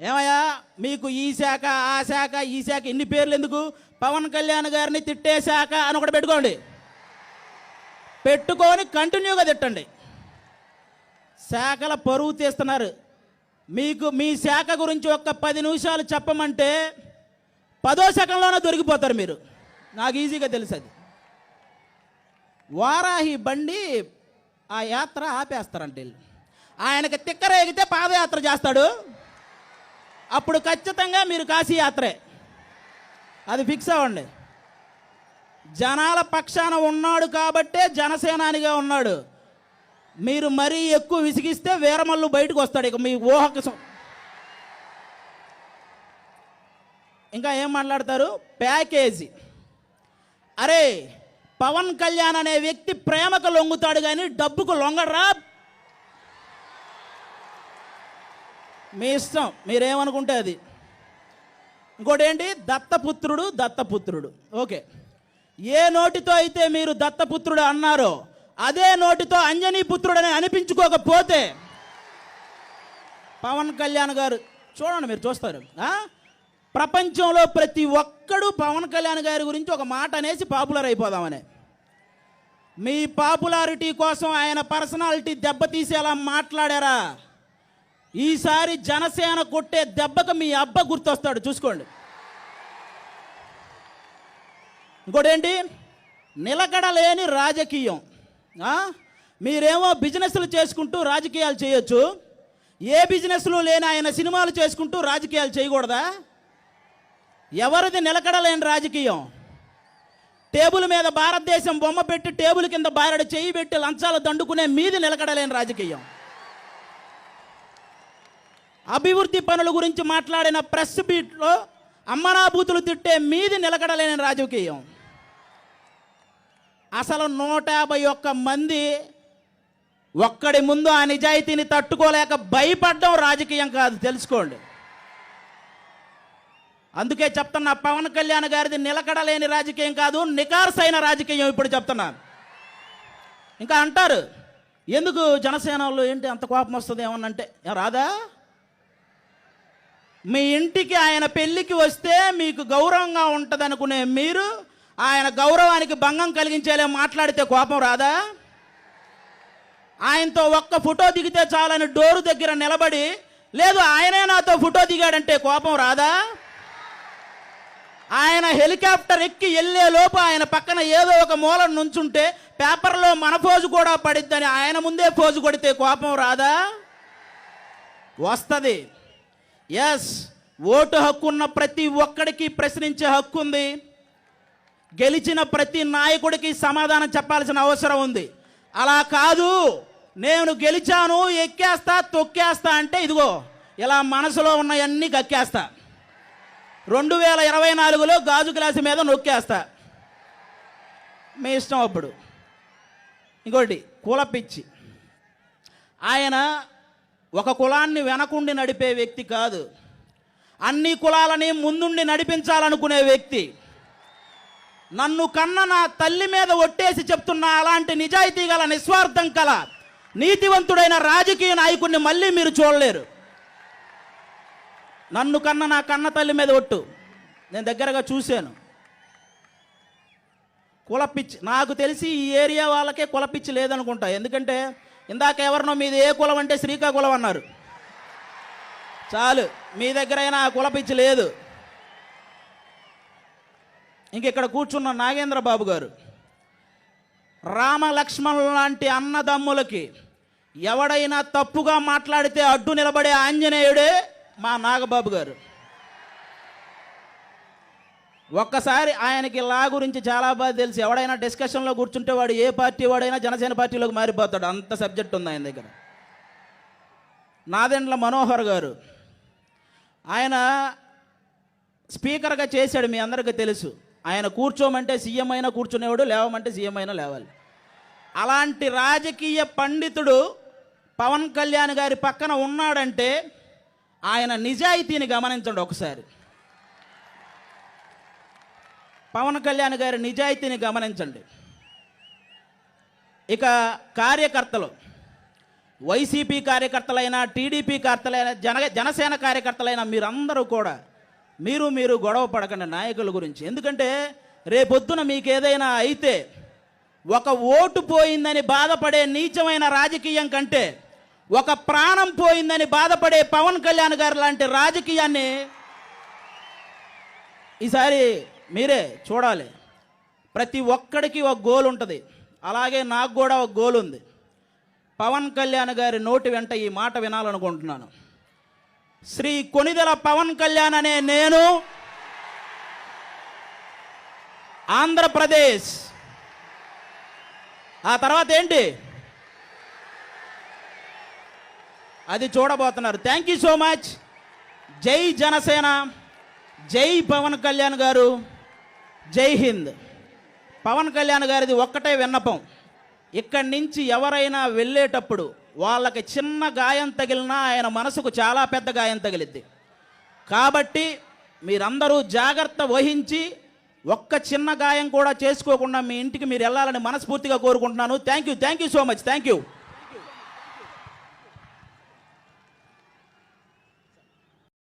ఏమయ్యా మీకు ఈ శాఖ ఆ శాఖ ఈ శాఖ ఇన్ని పేర్లు ఎందుకు? పవన్ కళ్యాణ్ గారిని తిట్టే శాఖ అని ఒకటి పెట్టుకోండి. పెట్టుకొని కంటిన్యూగా తిట్టండి. శాఖల పరువు తీస్తున్నారు. మీకు మీ శాఖ గురించి ఒక్క పది నిమిషాలు చెప్పమంటే పదో సెకండ్లోనే దొరికిపోతారు మీరు. నాకు ఈజీగా తెలుసు అది వారాహి బండి ఆ యాత్ర ఆపేస్తారంట వీళ్ళు. ఆయనకి తిక్కరేగితే పాదయాత్ర చేస్తాడు. అప్పుడు ఖచ్చితంగా మీరు కాశీ యాత్రే అది ఫిక్స్ అవ్వండి. జనాల పక్షాన ఉన్నాడు కాబట్టే జనసేనానిగా ఉన్నాడు. మీరు మరీ ఎక్కువ విసిగిస్తే వీరమల్లు బయటకు వస్తాడు ఇక మీ ఊహకు ఇంకా ఏం మాట్లాడతారు? ప్యాకేజీ. అరే పవన్ కళ్యాణ్ అనే వ్యక్తి ప్రేమకు లొంగుతాడు కానీ డబ్బుకు లొంగడరా మీ ఇష్టం. మీరేమనుకుంటే అది? ఇంకోటి ఏంటి దత్తపుత్రుడు దత్తపుత్రుడు. ఓకే. ఏ నోటితో అయితే మీరు దత్తపుత్రుడు అన్నారో అదే నోటితో అంజనీ పుత్రుడని అనిపించుకోకపోతే పవన్ కళ్యాణ్ గారు చూడండి మీరు చూస్తారు. ప్రపంచంలో ప్రతి ఒక్కడు పవన్ కళ్యాణ్ గారి గురించి ఒక మాట అనేసి పాపులర్ అయిపోదామని. మీ పాపులారిటీ కోసం ఆయన పర్సనాలిటీ దెబ్బతీసేలా మాట్లాడారా? ఈసారి జనసేన కొట్టే దెబ్బకు మీ అబ్బ గుర్తొస్తాడు. చూసుకోండి. ఇంకోటేంటి? నిలకడలేని రాజకీయం. మీరేమో బిజినెస్లు చేసుకుంటూ రాజకీయాలు చేయొచ్చు. ఏ బిజినెస్లు లేని ఆయన సినిమాలు చేసుకుంటూ రాజకీయాలు చేయకూడదా? ఎవరిది నిలకడలేని రాజకీయం? టేబుల్ మీద భారతదేశం బొమ్మ పెట్టి టేబుల్ కింద బారెడు చేయి పెట్టి లంచాలు దండుకునే మీది నిలకడలేని రాజకీయం. అభివృద్ధి పనుల గురించి మాట్లాడిన ప్రెస్ బీట్లో అమ్మనాభూతులు తిట్టే మీది నిలకడలేని రాజకీయం. అసలు నూట యాభై ఒక్క మంది ఒక్కడి ముందు ఆ నిజాయితీని తట్టుకోలేక భయపడడం రాజకీయం కాదు తెలుసుకోండి. అందుకే చెప్తున్నా పవన్ కళ్యాణ్ గారిది నిలకడలేని రాజకీయం కాదు నికార్సైన రాజకీయం ఇప్పుడు చెప్తున్నాను. ఇంకా అంటారు ఎందుకు జనసేన వాళ్ళు ఏంటి అంత కోపం వస్తుంది ఏమన్నంటే అంటే రాదా? మీ ఇంటికి ఆయన పెళ్ళికి వస్తే మీకు గౌరవంగా ఉంటుంది అనుకునే మీరు ఆయన గౌరవానికి భంగం కలిగించేలా మాట్లాడితే కోపం రాదా? ఆయనతో ఒక్క ఫోటో దిగితే చాలని డోరు దగ్గర నిలబడి లేదు ఆయనే నాతో ఫోటో దిగాడంటే కోపం రాదా? ఆయన హెలికాప్టర్ ఎక్కి వెళ్ళే లోపు ఆయన పక్కన ఏదో ఒక మూల నుంచుంటే పేపర్లో మన ఫోజు కూడా పడిద్దని ఆయన ముందే ఫోజు కొడితే కోపం రాదా? వస్తుంది. ఎస్ ఓటు హక్కు ఉన్న ప్రతి ఒక్కడికి ప్రశ్నించే హక్కు ఉంది. గెలిచిన ప్రతి నాయకుడికి సమాధానం చెప్పాల్సిన అవసరం ఉంది. అలా కాదు నేను గెలిచాను ఎక్కేస్తా తొక్కేస్తా అంటే ఇదిగో ఇలా మనసులో ఉన్నవన్నీ కక్కేస్తా రెండు వేల ఇరవై నాలుగులో గాజు గ్లాసు మీద నొక్కేస్తా. మీ ఇష్టం అప్పుడు. ఇంకోటి కూలపిచ్చి ఆయన ఒక కులాన్ని వెనకుండి నడిపే వ్యక్తి కాదు. అన్ని కులాలని ముందుండి నడిపించాలనుకునే వ్యక్తి. నన్ను కన్న నా తల్లి మీద ఒట్టేసి చెప్తున్న అలాంటి నిజాయితీ గల నిస్వార్థం కల నీతివంతుడైన రాజకీయ నాయకుడిని మళ్ళీ మీరు చూడలేరు. నన్ను కన్న నా కన్న తల్లి మీద ఒట్టు. నేను దగ్గరగా చూశాను. కులపిచ్చి నాకు తెలిసి ఈ ఏరియా వాళ్ళకే కులపిచ్చి లేదనుకుంటా. ఎందుకంటే ఇందాక ఎవరినో మీది ఏ కులం అంటే శ్రీకాకుళం అన్నారు. చాలు మీ దగ్గరైనా ఆ కులపిచ్చి లేదు. ఇంక ఇక్కడ కూర్చున్న నాగేంద్ర బాబు గారు రామ లక్ష్మణుల లాంటి అన్నదమ్ములకి ఎవడైనా తప్పుగా మాట్లాడితే అడ్డు నిలబడే ఆంజనేయుడే మా నాగబాబు గారు. ఒక్కసారి ఆయనకి లా గురించి చాలా బాగా తెలుసు. ఎవడైనా డిస్కషన్లో కూర్చుంటే వాడు ఏ పార్టీ వాడైనా జనసేన పార్టీలోకి మారిపోతాడు. అంత సబ్జెక్ట్ ఉంది ఆయన దగ్గర. నాదెండ్ల మనోహర్ గారు ఆయన స్పీకర్గా చేశాడు మీ అందరికీ తెలుసు. ఆయన కూర్చోమంటే సీఎం అయినా కూర్చునేవాడు లేవమంటే సీఎం అయినా లేవాలి. అలాంటి రాజకీయ పండితుడు పవన్ కళ్యాణ్ గారి పక్కన ఉన్నాడంటే ఆయన నిజాయితీని గమనించండి ఒకసారి. పవన్ కళ్యాణ్ గారి నిజాయితీని గమనించండి. ఇక కార్యకర్తలు వైసీపీ కార్యకర్తలైన టీడీపీ కార్తలైనా జన జనసేన కార్యకర్తలైన మీరందరూ కూడా మీరు మీరు గొడవ పడకండి నాయకుల గురించి. ఎందుకంటే రేపొద్దున మీకు ఏదైనా అయితే ఒక ఓటు పోయిందని బాధపడే నీచమైన రాజకీయం కంటే ఒక ప్రాణం పోయిందని బాధపడే పవన్ కళ్యాణ్ గారు లాంటి రాజకీయాన్ని ఈసారి మీరే చూడాలి. ప్రతి ఒక్కడికి ఒక గోల్ ఉంటుంది. అలాగే నాకు కూడా ఒక గోల్ ఉంది. పవన్ కళ్యాణ్ గారి నోటి వెంట ఈ మాట వినాలనుకుంటున్నాను. శ్రీ కొనిదెల పవన్ కళ్యాణ్ అనే నేను ఆంధ్రప్రదేశ్. ఆ తర్వాత ఏంటి? అది చూడబోతున్నారు. Thank you so much. జై జనసేన. జై పవన్ కళ్యాణ్ గారు. జై హింద్. పవన్ కళ్యాణ్ గారిది ఒక్కటే విన్నపం. ఇక్కడి నుంచి ఎవరైనా వెళ్ళేటప్పుడు వాళ్ళకి చిన్న గాయం తగిలినా ఆయన మనసుకు చాలా పెద్ద గాయం తగిలిద్ది. కాబట్టి మీరందరూ జాగ్రత్త వహించి ఒక్క చిన్న గాయం కూడా చేసుకోకుండా మీ ఇంటికి మీరు వెళ్ళాలని మనస్ఫూర్తిగా కోరుకుంటున్నాను. Thank you thank you so much thank you